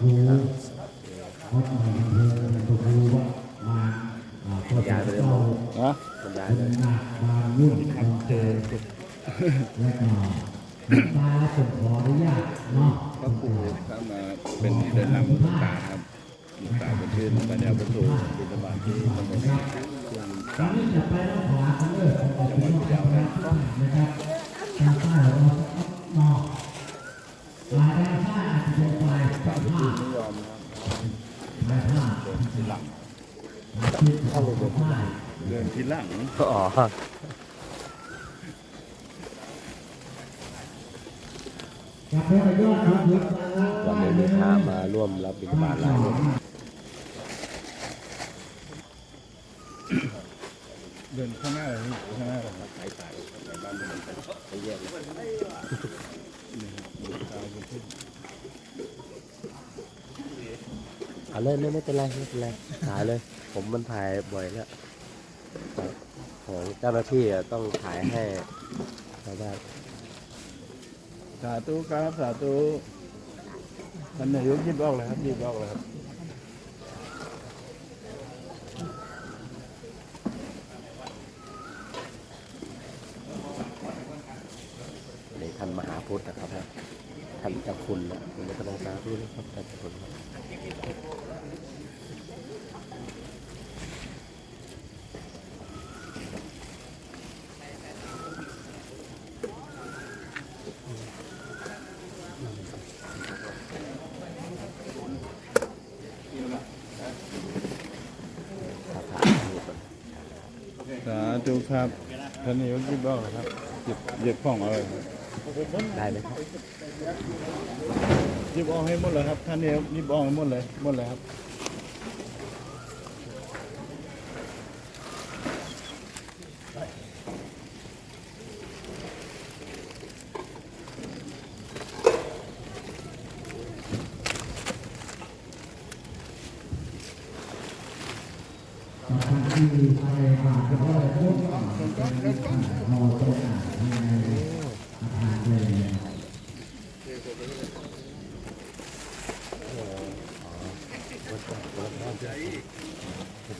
ครูวัดหนองเพื่อนครูว่ามาอ่าพอย้ายไปเข้านะคนย้ายเป็นหนักบางยุ่งบางเจอแล้วก็หลวงตาผมขออนุญาตเนาะพระครูเข้ามาเป็นเดินนำหลวงตาครับหลวงตาเป็นชื่นปัญญาประตูบิณฑบาตที่ตำบลช่วงตอนนี้จะไปต้องขวากันเลยจังหวัดพะเยานะครับ ลังเดินทีหลังอ๋อกับพระยอครับวันนี้มีพระมาร่วมรับบิณฑบาตหลายรูปเดินข้างหน้าเลยข้างหน้าเลยครับไปไปไปบ้านเดินไปไปแยกเลย ตา เอาเลยไม่ไม่เป็นไรไม่เป็นไรถ่ายเลย ผมมันถ่ายบ่อยแล้วของเจ้าหน้าที่อะต้องถ่ายให้ชาวบ้านสาธุครับสาธุมันนายกยิบออกเลยครับยิบออกเลยครับ อันนี้ท่านมหาพุทธนะครับท่านเจ้าคุณนะคุณกำลังสาธุนะครับท่านเจ้าคุณครับพระพระนี่ก่อน สา ธุครับท่านนายกยิบออกเลยครับหยิบหยิบของเอาเลยครับได้ไหมครับยิบออกให้หมดเลยครับท่านนายกยิบออกให้หมดเลยหมดเลยครับกับทางที่ไปมาก็ได้พบกับมอตอ่านในอาคารเลยนะครับ ข้า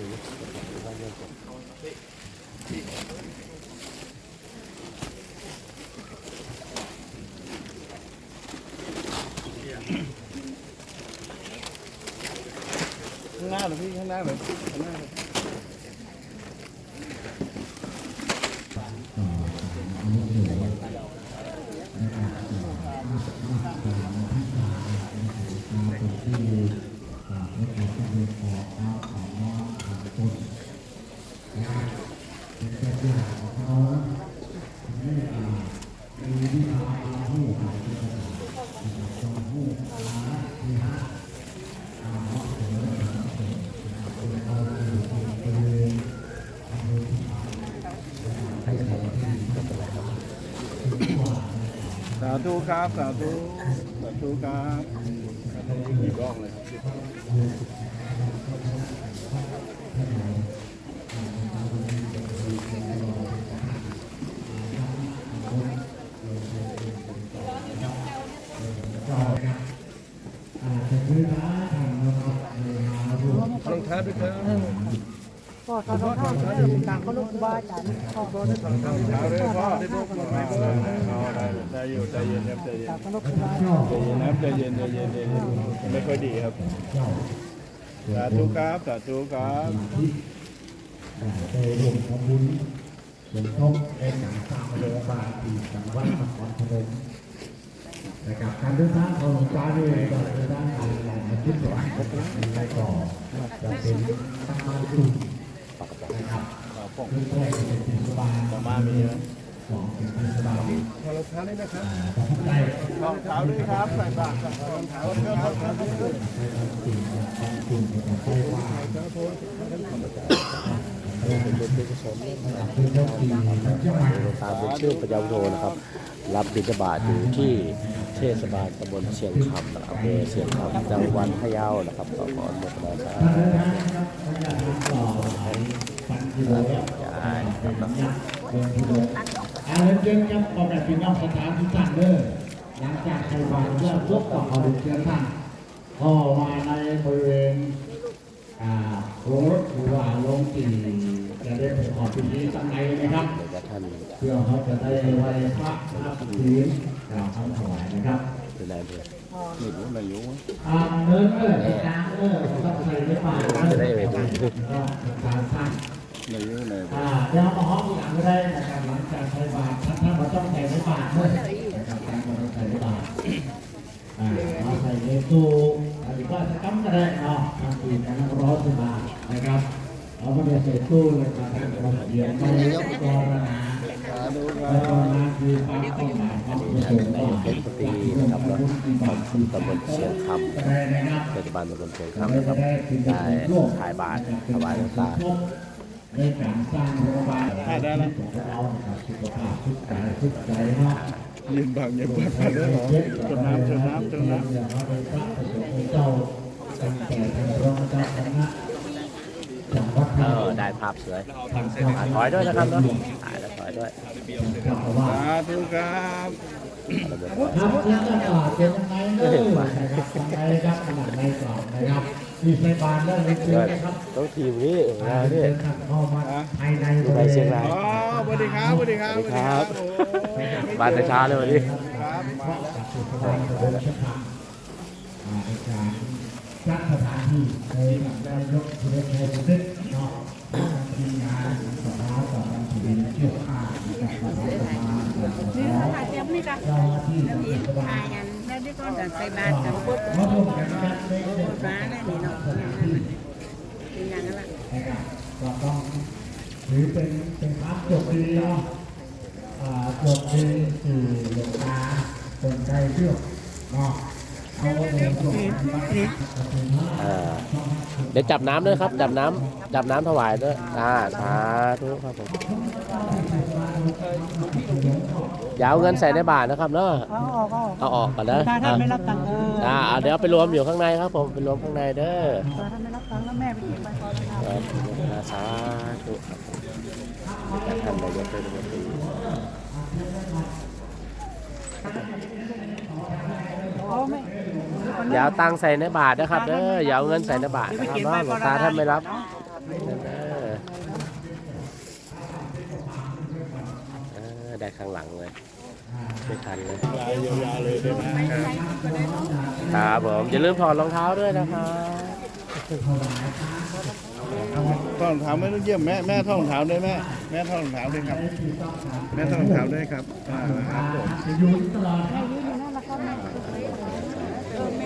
งหน้าเลยพี่ข้างหน้าเลยข้างหน้าเลย ให้ใครก็เป็นไรครับ สา ธุครับ สาธุ สาธุครับหยิบออกเลยครับรองเท้าด้วยครับ พ่อเขาต้องเข้าเออเป็นต่างเขาลูกบาอาจารย์พ่อเขาได้ต่างเขาเท้าด้วยพ่อได้พวกมาเพิ่มเอได้อยู่ใจเย็นครับใจเย็นเขาลูกบาอาใจเย็นครับใจเย็นใจเย็นใจเย็นไม่ค่อยดีครับสาธุครับสาธุครับไปรวมทำบุญสมทบในการสร้างโรงพยาบาลที่จังหวัดนครพนมนะครับการเดินทางของหลวงตาด้วยก็เดินทางทางหลายอาทิตย์ก่อนในก่อจะเป็นทางมาดุ นะครับเพื่อแรกจะเป็นเทศบาลต่อมามีไหมสองเป็นเทศบาลรองเท้าด้วยนะครับรองเท้าด้วยครับใส่บาตรรองเท้าด้วยครับในทางจริงอย่างของจริงจะใช้ว่าคือต้องตีจังหวัดหลวงตามเป็นชื่อประจำโทนะครับ รับบิณฑบาตอยู่ที่ เทศบาลตำบลเชียงคำนะครับอำเภอเชียงคำจังหวัดพะเยานะครับต่อขออนุโมทนาสาธุย้ายนะครับอาเจนครับออกแบบพี่น้องสถานที่ตั้งเด้อหลังจากใช้บาตรเพื่อพบกับเขาเชิญท่านเข้ามาในบริเวณโรงรถหรือว่าโรงกี่ จะได้ประกอบพิธีข้างในนะครับเดี๋ยวจะท่านเพื่อเขาจะได้ไหว้พระรับศีลกล่าวคำถวายนะครับดูแลเพื่อนไม่รู้นายกอ่าเนินเออกลางเออต้องใส่ในป่าเออจะได้เวทีก็การสร้างนายกนายกอ่าเดี๋ยวมาห้องหลังก็ได้นะครับหลังจากใส่บาตรท่านท่านมาต้องใส่ในบาตรด้วยนะครับท่านมาต้องใส่ในบาตรอ่ามาใส่ในตู้อันนี้ก็จะกำก็ได้เนาะทำปีนกันร้อยสิบบาทนะครับ เอามาเดี๋ยวใส่ตู้เลยครับเดี๋ยวไม่กรณาสาธุคกรับรณาคือความต้องการความประสงค์ในเป็นปฏินะครับแล้วของตำบลเชียงคำได้นะครับเทศบาลตำบลเชียงคำนะครับได้ถ่ายบาทถวายหลวงตาในการสร้างโรงพยาบาลได้แล้วเราสุขภาพทุกกายทุกใจเนาะยืนบังอย่าบังกันเลยเหรอจมน้ำจมน้ำจมน้ำอย่างเราได้พระประสงค์เจ้าตั้งแต่ทางรองเจ้าคณะ เออได้ภาพสวยทางเจ้าอะถอยด้วยนะครับเนาะถ่ายแล้วถอยด้วยเจ้าอาวาสสาธุครับระเบิดครับแล้วก็ต่อเป็นยังไงเนอะนะครับยังไงครับขนาดในกรอบนะครับมีไฟบานแล้วเลยเจอนะครับต้องทีมนี้เอออ่านี่เดินทางเข้ามาภายในบริไปเวเชียงณรายอ๋อสวัสดีครับสวัสดีครับสวัสดีครับโอ้ยบานแต่เช้าเลยวันนี้ครับมาแล้วจากสุขภาพ ระบบชะพานอ่ในการจัดสถานที่โดยนายกสุรชัยสุทธิเนาะทีมงานสภาต่อการถือเชี่ยวชาญนะครับสภาสภาสภานี่ถ่ายเตรียมนี่กันเจ้าหน้าที่สภาทายกันแล้วที่ก็ใส่บาตรกันพุทธมาร่วมกันจัดในเรื่องฟ้าได้นี่เนาะสถานที่เป็นอย่างนั้นละนะก็ต้องถือเป็นเป็นพระจบดีเนาะจบดีสู่หลวงตาคนใจเชื่อเนาะ เอาไว้ในช่วงปฏิบัติธรรมเออเดี๋ยวจับน้ำด้วยครับ จับน้ำจับน้ำถวายด้วย อ่าสาธุครับผมอย่าเอาเงินใส่ในบาทนะครับเนาะเอาออกเอาออกเอาออกก่อนนะถ้าท่านไม่รับตังค์เอออ่าอ่าเดี๋ยวเอาไปรวมอยู่ข้างในครับผมไปรวมข้างในเด้อถ้าท่านไม่รับตังค์แล้วแม่ไปเก็บไปก่อนนะครับสาธุครับผมแต่ท่านนายกเป็นรัฐมนตรีเอาไม่ อย่าเอาตังค์ใส่ในบาทนะครับเด้ออย่าเอาเงินใส่ในบาทนะครับเนาะหลวงตาท่านไม่รับเอเออได้ข้างหลังเลยไม่ทันเลยยาวๆเลยได้ไหมครับครับผมอย่าลืมถอดรองเท้าด้วยนะครับท่องรองเท้าไม่ต้องเยี่ยมแม่แม่ท่องรองเท้าด้วยแม่แม่ท่องรองเท้าด้วยครับ แม่ท่องรองเท้าด้วยครับอ่าครับผมอยู่ตลอดแม่ยืนอยู่นั่นแล้วก็แม่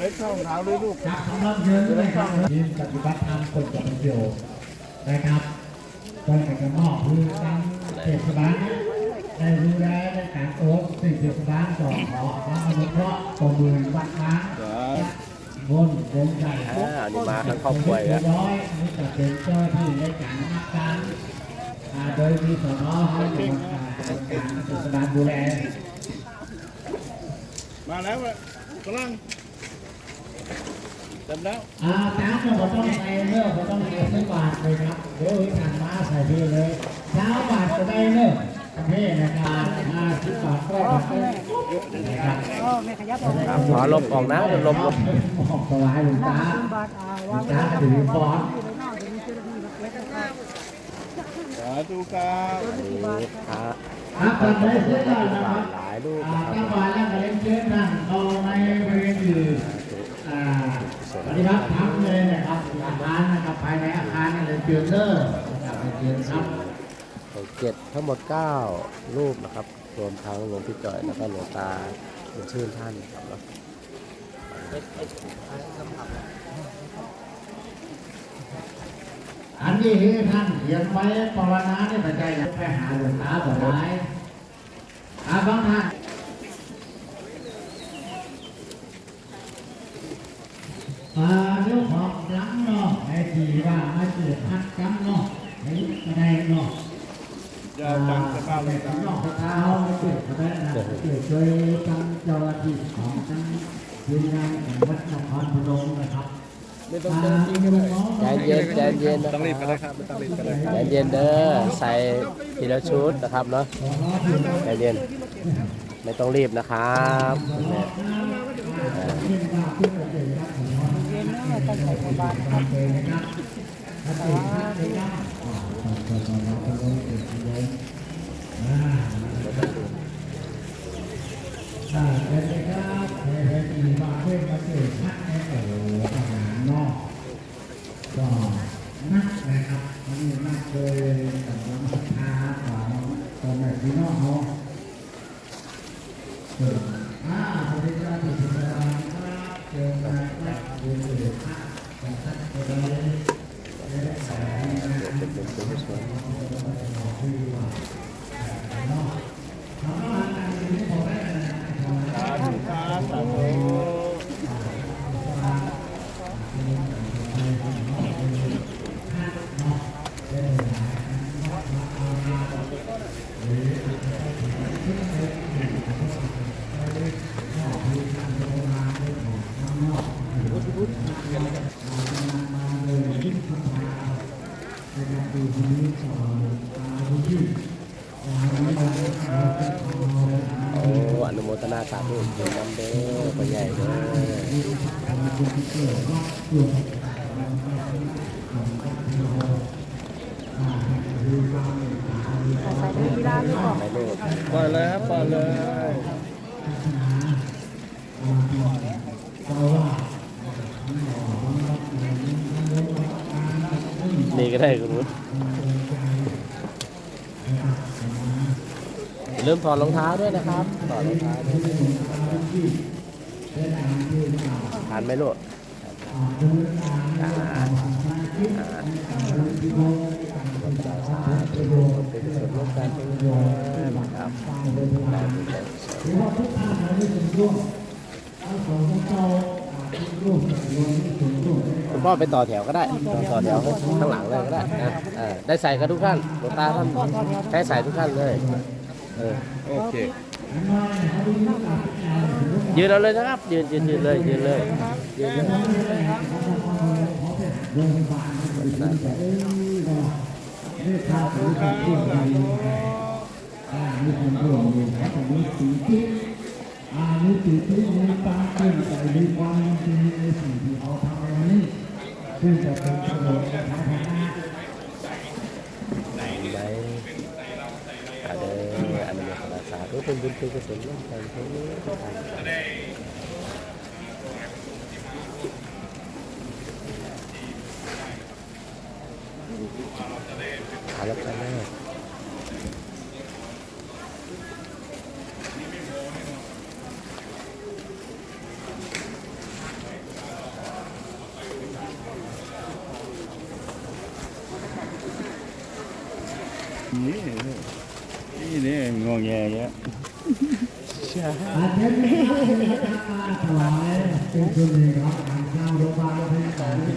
เล็กท่องรองเท้าด้วยลูกครับสำหรับเดืนนะครับทีมปฏิบัติธรรมคนกับประโยชน์นะครับก็จะกระมอบคือทางเทศบาลได้ดูแลในการโอ๊ตสิ่งเทศบาลต่อขอควาอนุเคราะห์ต่อมือวัดช้างสาบนวงใหญ่นี่มาทั้งครอบครัวอีกแล้วร้อยนี่จะเป็นเจ้าที่ในการนับการโดยมีสนอให้เป็นการเทศบาลดูแลมาแล้วกำลัง จำแล้วอ่าจ้าก็ต้องใส่เนื้อก็ต้องใส่สิบบาทเลยครับเดี๋ยวทานมาใส่พี่เลยเช้าบาทก็ได้เนื้อประเภทนะครับห้าสิบบาทก็ได้นะครับเออแม่ขยับออกครับขอลมออกนะลมลมออกสวายหลวงตาบาทอ่าวางตาถือฟอนสาธุครับนี่พระครับตอนนี้เสร็จแล้วนะครับหลายรูปอ่านะครับตั้งวานแล้วก็เล่นเชิญท่านเอาในบริเวณอื่นอ่า ปฏิบัติธรรมเลยนะครับอาคารนะครับภายในอาคารนี่เลยเชิญเด้อนะครับเชิญครับของเจ็ดทั้งหมด 9 รูปนะครับ รวมทั้งหลวงพี่จ่อยแล้วก็หลวงตาหลวงชื่นท่านครับเนาะอันนี้คือท่านเขียนไว้ปรณาในปัจจัยอยากไปหาหลวงตาบ่ได้อาบางท่าน อ่าเดี๋ยวขอบหลังเนาะไอ้ที่ว่ามาเกิดพัดกรรมเนาะไอ้ก็ได้เนาะอย่าจังสภาพเลยครับนอกจากเราไม่เกิดก็ได้นะเกิดโดยทางเจ้าหน้าที่ของทางทีมงานของวัดนครพนมนะครับไม่ต้องเดินจริงก็ได้ใจเย็นใจเย็นต้องรีบคก็รัได้บครับต้องรีบก็ได้ใจเย็นเด้อใส่ทีละชุดนะครับเนาะใจเย็นไม่ต้องรีบนะครับ ต้องใจทำบ้านนะครับเลยนะครับถ้าตื่นทักเลยนะตอนตอนตอนเราก็ต้องตื่นเลยอ่าเป็นะครับเฮ้ยมีมาเพื่อนมาเจอทักแน่โอ้โหทหารนอก ก็นักนะครับวันนี้นักเลยกับน้ำศรัทธาของตอนแรกพี่น้องเขาเอออ่าสวัสดีครับทุกท่านครับเจอกันครับเจอกันครับของท่านก็ได้ได้สายนะครับ เป็นเป็นเป็นสวย สาธุครับสาธุ โอ้อนุโมทนาสาธุเป็นน้ำเด้อพ่อใหญ่เด้ ออาศัยในกีฬานี่ก่อนในโลกปล่อยเลยครับปล่อยเลยนี่ก็ได้คุณวุฒิอย่มถอดรองเท้าด้วยนะครับถอดรองเท้าด้วย ทานไหมลูกอ่าอ่าสาธุเป็นส่วนร่วมกันนะครับได้บุญได้กุศลคุณพ่อไปต่อแถวก็ได้ ต่อแถวข้างหลังเลยก็ได้นะได้ใส่กันทุกท่านหลวงตาท่านให้ใส่ทุกท่านเลย เออ โอเค ยืนเอาเลยนะครับ ยืนยืนยืนเลยยืนเลยยืนเลยคร่วมมือานุสิทธิมีตามเพื่อนใจมีความดีในสิ่งที่เขาทำในวันนี้ซึ่งจะเป็นประโยชน์กับทางคณะ ไหนอาเดออนุโมทนาสาธุเป็นบุญเป็นกุศลร่วมกันทั้งนี้ขาลับกันแน่นี่นี่นี่งอแงเงี้ยอาจารย์มีการถวายเป็นส่วนหนึ่งของการสร้างโรงพยาบาลให้กับผู้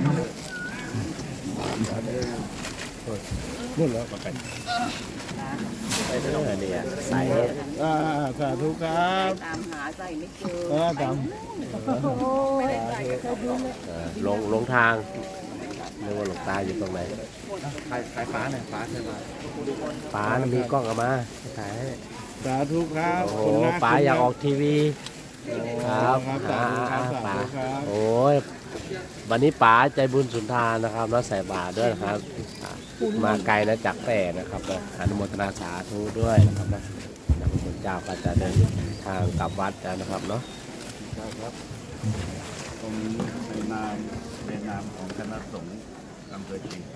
ครับพูดแล้วก็ไปไปเด้อเนี่ยใส่อ่าสาธุครับตามหาใส่ไม่เจอเออตามโอ้ยเอ่อลงลงทางเรียกว่าหลวงตาอยู่ตรงไหนสายสายฟ้าเนี่ยฟ้าใช่ไหมป๋าน่ะมีกล้องเอามาถ่ายให้ สาธุครับโอ้คุณนะป๋าอยากออกทีวีครับครับสาธุครับสาป๋าธุครับโอ้ยวันนี้ป๋าใจบุญสุนทานนะครับแล้วใส่บาตรด้วยนะครับอ่ามาไกลนะจากแต่นะครับนะอนุโมทนาสาธุด้วยนะครับนะนะพระคุณเจ้าก็จะเดินทางกลับวัดแล้วนะครับเนาะครับผมในนามในนามของคณะสงฆ์อำเภอเชียงค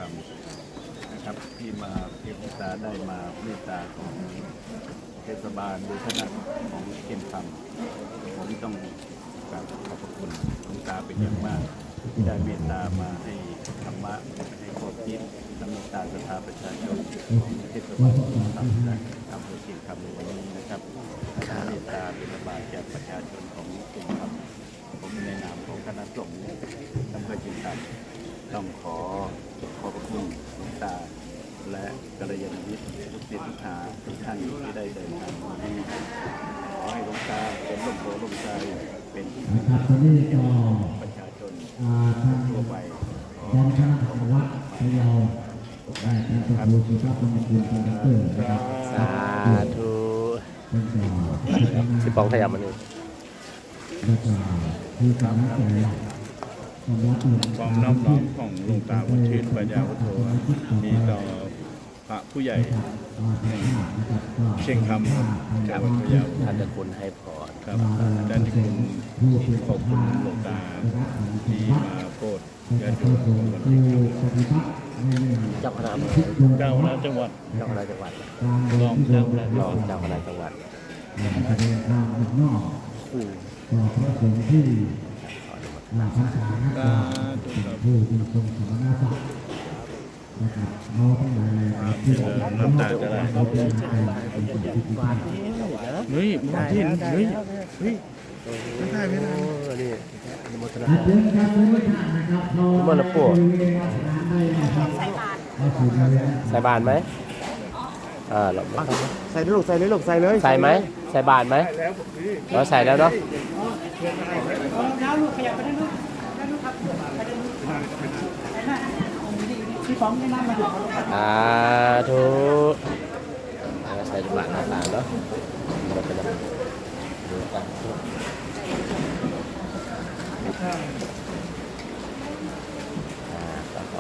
ำนะครับ ที่มาเทพตาได้มาเมตตาของ เทศบาลหรือคณะของเชียงคำผมต้องกราบขอบพระคุณหลวงตาเป็นอย่างมากที่ได้เมตตามาให้ธรรมะให้ข้อคิดและเมตตาศรัทธาประชาชนของเทศบาลเชียงคำและอำเภอเชียงคำในวันนี้นะครับเมตตาเป็นบาตจากประชาชนของเชียงคำผมในนามของคณะสงฆ์อำเภอจินตันต้องขอขอบพระคุณหลวงตา และกัลยาณมิตรทุกศิษย์ทุกหาทุกท่านที่ได้เดินทางมาที่นี่ขอให้หลวงตาเป็นลมโพลมใจเป็ นที่นะครับตอนนี้ก็ประชาชนอ่าทางทั่วไปกองคณะของวัดพะเยาได้ทางตำรวจสุภาพมงคลคอนดักเตอร์นะครับสาธุเป็นต่อพี่ปองขยับมาหนึ่งแล้วก็ที่กำลังใจความน้อมน้อมของหลวงตาวันชื่นปัญญาวุฒโธมีต่อพระผู้ใหญ่ เชียงคำจังหวัดพะเยาท่านเจะคุณให้พรครับด้านที่คุณขอบคุณหลวงตาที่มาโปรดญาติโยมวันนี้เจ้าคณะเจ้าคณะจังหวัดเจ้าคณะจังหวัดรองเจ้าคณะรองเจ้าคณะจังหวัดแสดงทางออกนอกอืมต่พระสงฆ์ที่หลักภาษานักสากาผู้ที่ทรงสมณศักดิ์ นะครับเอาทั้งหลายที่เราน้ำตาจะไหลเราเป็นใจเป็นคนที่ดีมากเฮ้ยมาที่เฮ้ยเฮ้ยไม่ได้ไม่ได้โอ้นี่นมทนาอาจารย์ครับทุกท่านนะครับเราเมื่อละพวกได้นะครับเข้าสู่ในเวลาใส่บาตรไหมอ่าเราไม่ต้องใส่ลูกใส่เลยลูกใส่เลยใส่ไหมใส่บาตรไหมเราใส่แล้วเนาะน้าลูกขยับไปได้ลูกได้ลูกครับไปได้ลูก พี่ป๋องได้น้ำมาดูอ่าทุกใส่บาตรต่างๆเนาะเราเป็นดูกันอ่าก็ขอ